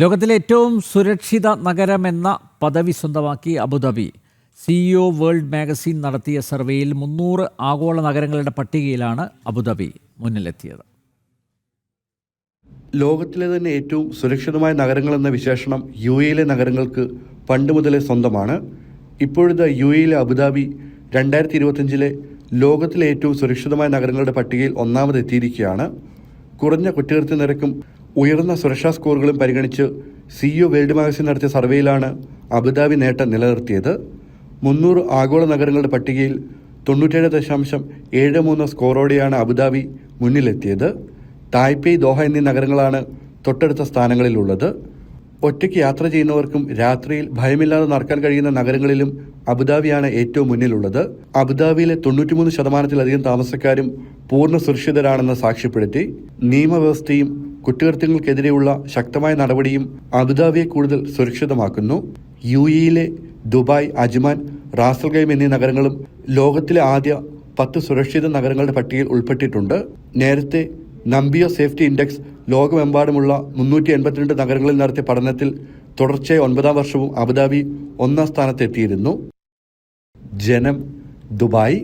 ലോകത്തിലെ ഏറ്റവും സുരക്ഷിത നഗരമെന്ന പദവി സ്വന്തമാക്കി അബുദാബി. സിഇഒ വേൾഡ് മാഗസിൻ നടത്തിയ സർവേയിൽ മുന്നൂറ് ആഗോള നഗരങ്ങളുടെ പട്ടികയിലാണ് അബുദാബി മുന്നിലെത്തിയത്. ലോകത്തിലെ തന്നെ ഏറ്റവും സുരക്ഷിതമായ നഗരങ്ങൾ എന്ന വിശേഷണം യു എയിലെ നഗരങ്ങൾക്ക് പണ്ട് മുതലേ സ്വന്തമാണ്. ഇപ്പോഴത്തെ യു എയിലെ അബുദാബി രണ്ടായിരത്തി ഇരുപത്തിയഞ്ചിലെ ലോകത്തിലെ ഏറ്റവും സുരക്ഷിതമായ നഗരങ്ങളുടെ പട്ടികയിൽ ഒന്നാമതെത്തിയിരിക്കുകയാണ്. കുറഞ്ഞ കുറ്റകൃത്യ നിരക്കും ഉയർന്ന സുരക്ഷാ സ്കോറുകളും പരിഗണിച്ച് സിഇഒ വേൾഡ് മാഗസിൻ നടത്തിയ സർവേയിലാണ് അബുദാബി നേട്ടം നിലനിർത്തിയത്. മുന്നൂറ് ആഗോള നഗരങ്ങളുടെ പട്ടികയിൽ തൊണ്ണൂറ്റേഴ് ദശാംശം ഏഴ് മൂന്ന് സ്കോറോടെയാണ് അബുദാബി മുന്നിലെത്തിയത്. തായ്പേയ് ദോഹ എന്നീ നഗരങ്ങളാണ് തൊട്ടടുത്ത സ്ഥാനങ്ങളിലുള്ളത്. ഒറ്റയ്ക്ക് യാത്ര ചെയ്യുന്നവർക്കും രാത്രിയിൽ ഭയമില്ലാതെ നടക്കാൻ കഴിയുന്ന നഗരങ്ങളിലും അബുദാബിയാണ് ഏറ്റവും മുന്നിലുള്ളത്. അബുദാബിയിലെ തൊണ്ണൂറ്റിമൂന്ന് ശതമാനത്തിലധികം താമസക്കാരും പൂർണ സുരക്ഷിതരാണെന്ന് സാക്ഷ്യപ്പെടുത്തി. നിയമവ്യവസ്ഥയും കുറ്റകൃത്യങ്ങൾക്കെതിരെയുള്ള ശക്തമായ നടപടിയും അബുദാബിയെ കൂടുതൽ സുരക്ഷിതമാക്കുന്നു. U ഇയിലെ Dubai Ajman Ras al Khaimah എന്നീ നഗരങ്ങളും ലോകത്തിലെ ആദ്യ പത്ത് സുരക്ഷിത നഗരങ്ങളുടെ പട്ടികയിൽ ഉൾപ്പെട്ടിട്ടുണ്ട്. നേരത്തെ നമ്പിയോ സേഫ്റ്റി ഇൻഡെക്സ് ലോകമെമ്പാടുമുള്ള മുന്നൂറ്റി എൺപത്തിരണ്ട് നഗരങ്ങളിൽ നടത്തിയ പഠനത്തിൽ തുടർച്ചയായ ഒൻപതാം വർഷവും അബുദാബി ഒന്നാം സ്ഥാനത്തെത്തിയിരുന്നു. ജനം ദുബായ്.